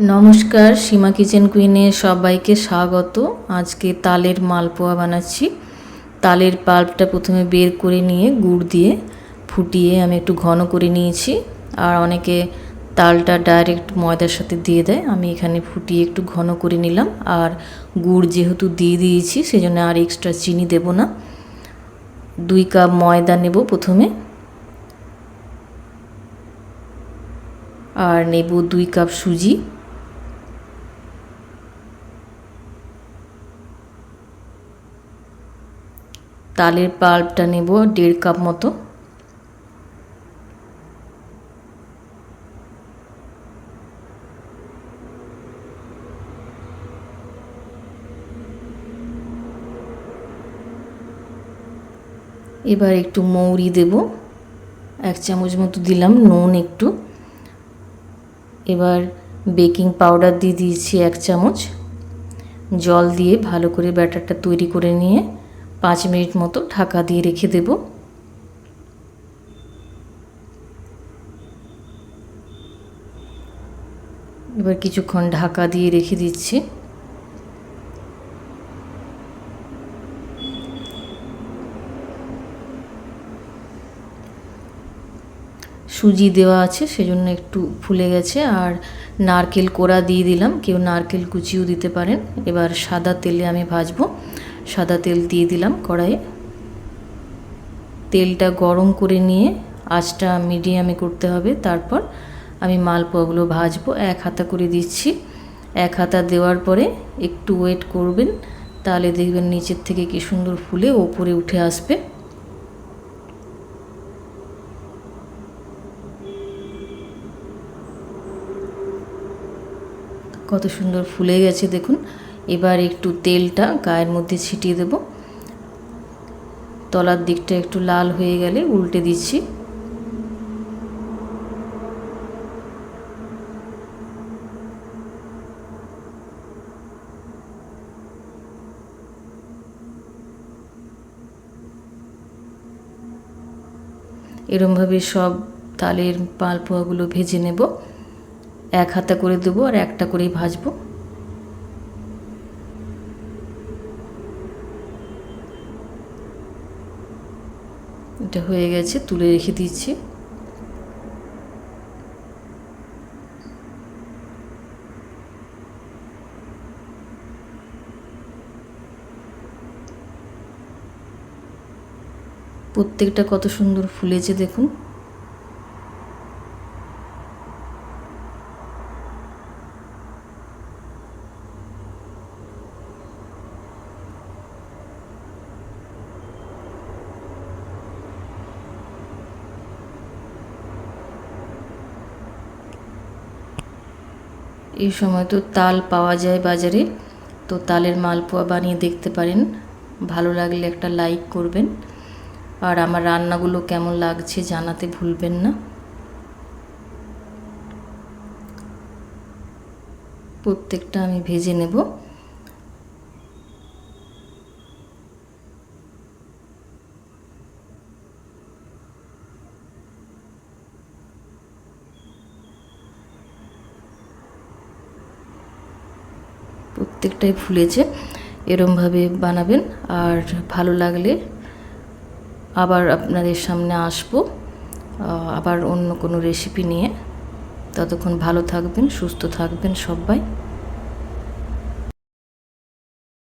নমস্কার, সীমা কিচেন কুইনে সবাইকে স্বাগত। আজকে তালের মালপোয়া বানাচ্ছি। তালের পাল্পটা প্রথমে বের করে নিয়ে গুড় দিয়ে ফুটিয়ে আমি একটু ঘন করে নিয়েছি। আর অনেকে তালটা ডাইরেক্ট ময়দার সাথে দিয়ে দেয়। আমি এখানে ফুটিয়ে একটু ঘন করে নিলাম। আর গুড় যেহেতু দিয়ে দিয়েছি, সেজন্য আর এক্সট্রা চিনি দেব না। দুই কাপ ময়দা নেব প্রথমে। আর নেব দুই কাপ সুজি। তালের পাল্পটা নেব দেড় কাপ মতো। এবার একটু মৌরি দেব। এক চামচ মতো দিলাম নুন একটু। এবার বেকিং পাউডার দিয়ে দিয়েছি এক চামচ। জল দিয়ে ভালো করে ব্যাটারটা তৈরি করে নিয়ে পাঁচ মিনিট মতো ঢাকা দিয়ে রেখে দেব। এবার কিছুক্ষণ ঢাকা দিয়ে রেখে দিচ্ছি। সুজি দেওয়া আছে, সেজন্য একটু ফুলে গেছে। আর নারকেল কোড়া দিয়ে দিলাম, কেউ নারকেল কুচিও দিতে পারেন। এবার সাদা তেলে আমি ভাজবো। সাদা তেল দিয়ে দিলাম কড়াইয়ে। তেলটা গরম করে নিয়ে আঁচটা মিডিয়ামে করতে হবে। তারপর আমি মালপোয়াগুলো ভাজবো। এক হাতা করে দিচ্ছি। এক হাতা দেওয়ার পরে একটু ওয়েট করবেন। তাহলে দেখবেন নিচের থেকে কি সুন্দর ফুলে ওপরে উঠে আসবে। কত সুন্দর ফুলে গেছে দেখুন। এবার একটু তেলটা গায়ের মধ্যে ছিটিয়ে দেব। তলার দিকটা একটু লাল হয়ে গেলে উল্টে দিচ্ছি। এরমভাবে সব তালের পালপোয়াগুলো ভেজে নেব। এক হাতা করে দেবো আর একটা করেই ভাজবো। এটা হয়ে গেছে তুলে রেখে দিচ্ছি। প্রত্যেকটা কত সুন্দর ফুলেছে দেখুন। এই সময় তো তাল পাওয়া যায় বাজারে, তো তালের মালপোয়া বানিয়ে দেখতে পারেন। ভালো লাগলে একটা লাইক করবেন। আর আমার রান্নাগুলো কেমন লাগছে জানাতে ভুলবেন না। প্রত্যেকটা আমি ভেজে নেব। প্রত্যেকটাই ফুলেছে। এরমভাবে বানাবেন আর ভালো লাগলে আবার আপনাদের সামনে আসব। আবার অন্য কোনো রেসিপি নিয়ে। ততক্ষণ ভালো থাকবেন, সুস্থ থাকবেন সবাই।